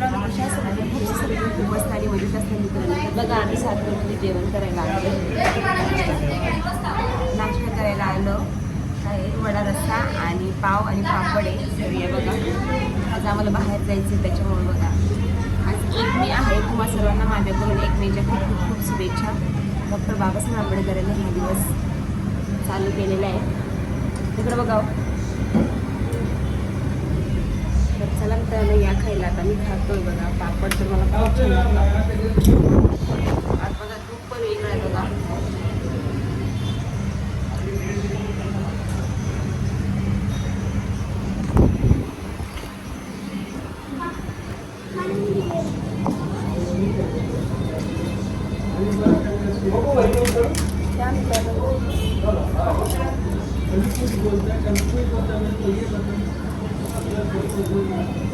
मित्रांनो कशा असतात खूप सगळे खूप आणि मजेत असतात मित्रांनो बघा आम्ही सात वाजता जेवण करायला आलो. नाश्ता करायला आलो. काय वडा रस्सा आणि पाव आणि पापड आहे आहे बघा. आज आम्हाला बाहेर जायचं आहे त्याच्यामुळे बघा. आज एक मे आहे तुम्हा सर्वांना माझ्याकडून एक मेच्या खूप खूप खूप शुभेच्छा. डॉक्टर बाबासाहेब आंबेडकरांनी हा दिवस चालू केलेला आहे. तिकडं बघा हो. तर चला मित्रांनो या खायला आता मी खातोय बघा पापड तर मला खूप छान लागला आज बघा तूप पण वेगळं आहे बघा. त्या मित्रांनो